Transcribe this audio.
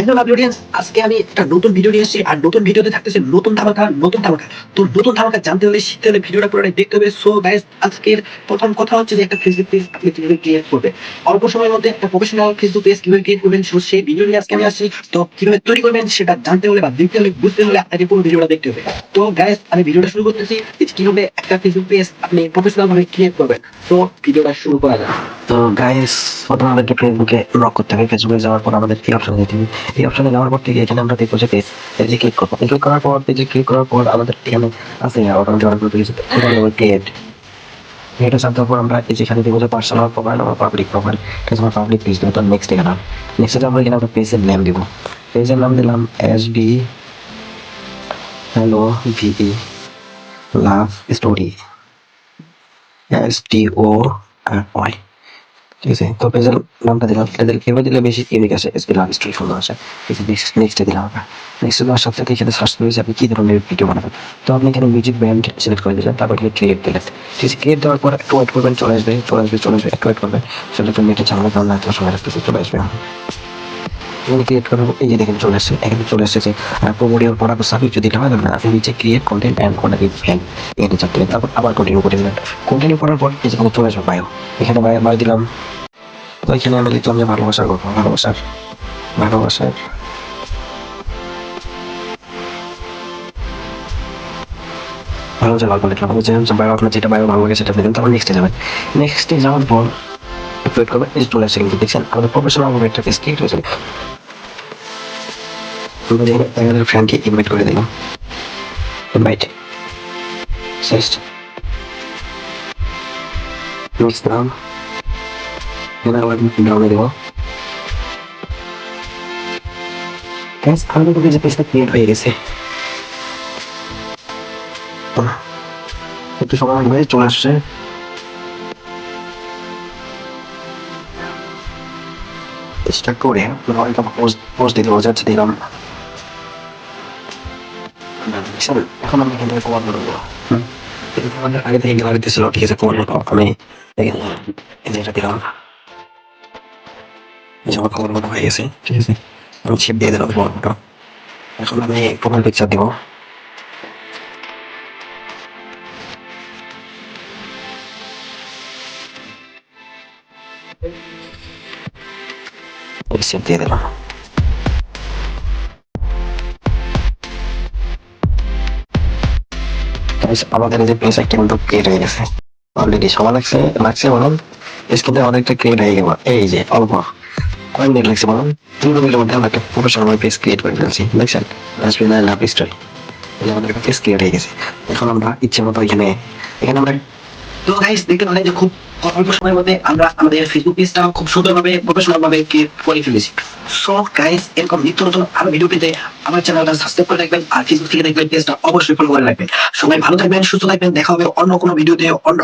Hello audience, আজকে আমি একটা নতুন ভিডিও নিয়ে এসেছি। আর নতুন ভিডিওতে থাকতেছে নতুন ধামাকা নতুন ধামাকা। তো নতুন ধামাকা জানতে হলে শিখতে হলে ভিডিওটা পুরোটাই দেখতে হবে। সো গাইস আজকের প্রথম কথা হচ্ছে যে একটা ফেসবুক পেজ কীভাবে ক্রিয়েট করবে? অল্প সময়ের মধ্যে একটা প্রফেশনাল ফেসবুক পেজ কীভাবে ক্রিয়েট করবেন? সো সেই ভিডিও নিয়ে আজকে আমি আসছি। তো কীভাবে তৈরি করবেন সেটা জানতে হলে বা দেখতে হলে, বুঝতে হলে আপনাকে পুরো ভিডিওটা দেখতে হবে। তো গাইস আমি ভিডিওটা শুরু করতেছি। কীভাবে একটা ফেসবুক পেজ আপনি প্রফেশনাল ভাবে ক্রিয়েট করবেন। তো ভিডিওটা শুরু করা যাক। তো গাইস প্রথমে আমাদেরকে ফেসবুকে লক করতে হবে। ফেসবুকে যাওয়ার পর আমাদের এই অপশন দিতে হবে। এই অপশনে যাওয়ার পর থেকে এখানে আমরা দেখব যে পেজ পেজে ক্লিক করব। ক্লিক করার পর পেজে ক্লিক করার পর আমাদের এখানে আছে অটোমেটিক অর্ডার করতে গেছে। ক্রিয়েট এটা জানতে পর আমরা যেখানে দেখব যে পার্সোনাল প্রোফাইল আমার পাবলিক প্রোফাইল এটা আমার পাবলিক পেজ দেবো তো নেক্সট এখানে। নেক্সটে আমরা এখানে আমরা পেজের নেম দিব। পেজের নাম দিলাম S B hello V love story S T O R Y ঠিক আছে তো পেজের নামটা দিলাম। পেজের এবার দিলে বেশি ইউনিক আসে? এসপি লাভ স্টোরি সুন্দর আসে ঠিক আছে নেক্সট দিলাম আমরা। নেক্সট দেওয়ার সাথে সাথে এখানে সার্চ করেছি, আপনি কী ধরনের ভিডিও বানাবেন? তো আপনি এখানে মিউজিক ব্যান্ড সিলেক্ট করে দিলেন, তারপর এখানে ক্রিয়েট দিলেন। ঠিক আছে ক্রিয়েট দেওয়ার পর একটু ওয়েট করবেন, চলে আসবে চলে আসবে চলে আসবে, একটু ওয়েট করবেন। সেটা তো নেটে ঝামেলা কারণ এত সময় রাখতেছে চলে আসবে। এখানে ক্রিয়েট করার এই যে দেখেন চলে আসছে এখানে চলে আসছে যে প্রোমোডিওর পর আপনার সাবজেক্ট যদি হয় না আপনি নিচে create content and content fan এখানে চাপ দিলেন তারপর আবার কন্টিনিউ করে দিলেন কন্টিনিউ করার পর এই যেখানে চলে আসবে বায়ো এখানে বায়ো বায়ো দিলাম। তো এখানে আমি লিখলাম যে ভালোবাসার গল্প, ভালোবাসার ভালোবাসার। ভালোবাসার গল্প লিখলাম। যে বায়ো আপনার যেটা বায়ো ভালো লাগে সেটা দিলেন তারপর নেক্সটে যাবেন। নেক্সটে যাওয়ার পর একটু ওয়েট করবেন এই যে চলে আসছে কিন্তু দেখছেন আমাদের প্রফেশনাল ভাবে একটা পেজ ক্রিয়েট হয়েছে আমরা যেখানে আমাদের ফ্রেন্ডকে ইনভাইট করে দিলাম ইনভাইট নেক্সট নেক্সট নাম এখানে আবার ডাউনে দেবো গ্যাস আমাদের কিন্তু যে পেজটা ক্রিয়েট হয়ে গেছে একটু সময় লাগবে চলে আসছে চেষ্টা করে একটা পোস্ট পোস্ট দিতে বোঝা যাচ্ছে দিলাম দেখছেন? এখন আমি এখান থেকে কমান্ড করব আগে থেকে গ্যালারিতে ছিল ঠিক আছে কমান্ড আমি এই যে এটা দিলাম। এই যে আমার কমান্ড হয়ে গেছে ঠিক আছে। আমি ছেপ দিয়ে দিলাম কমান্ডটা এখন আমি প্রোফাইল পিকচার দিব। ছেপ দিয়ে দিলাম আমাদের যে পেজ কিন্তু ক্রিয়েট হয়ে গেছে। অলরেডি সময় লাগছে লাগছে বলুন। কিন্তু অনেকটা ক্রিয়েট হয়ে গেল এই যে, অল্প। কয় মিনিট লাগছে বলুন। তিন মিনিটের মধ্যে আমরা একটা প্রফেশনাল পেজ ক্রিয়েট করে ফেলছি। দেখছেন? লাভ স্টোরি আমাদের পেজ ক্রিয়েট হয়ে গেছে। এখন আমরা ইচ্ছে মতো এখানে এখানে আমরা তো গাইস দেখতে পেলেন যে খুব অল্প সময়ের মধ্যে আমরা আমাদের ফেসবুক পেজটা খুব সুন্দরভাবে প্রফেশনাল ভাবে করে ফেলেছি। সো গাইস এরকম নিত্য নতুন আরও ভিডিও পেতে আমার চ্যানেলটা সাবস্ক্রাইব করে রাখবেন আর ফেসবুক থেকে দেখবেন পেজটা অবশ্যই ফলো করে রাখবেন। সবাই ভালো থাকবেন, সুস্থ থাকবেন, দেখা হবে অন্য কোনো ভিডিওতে অন্য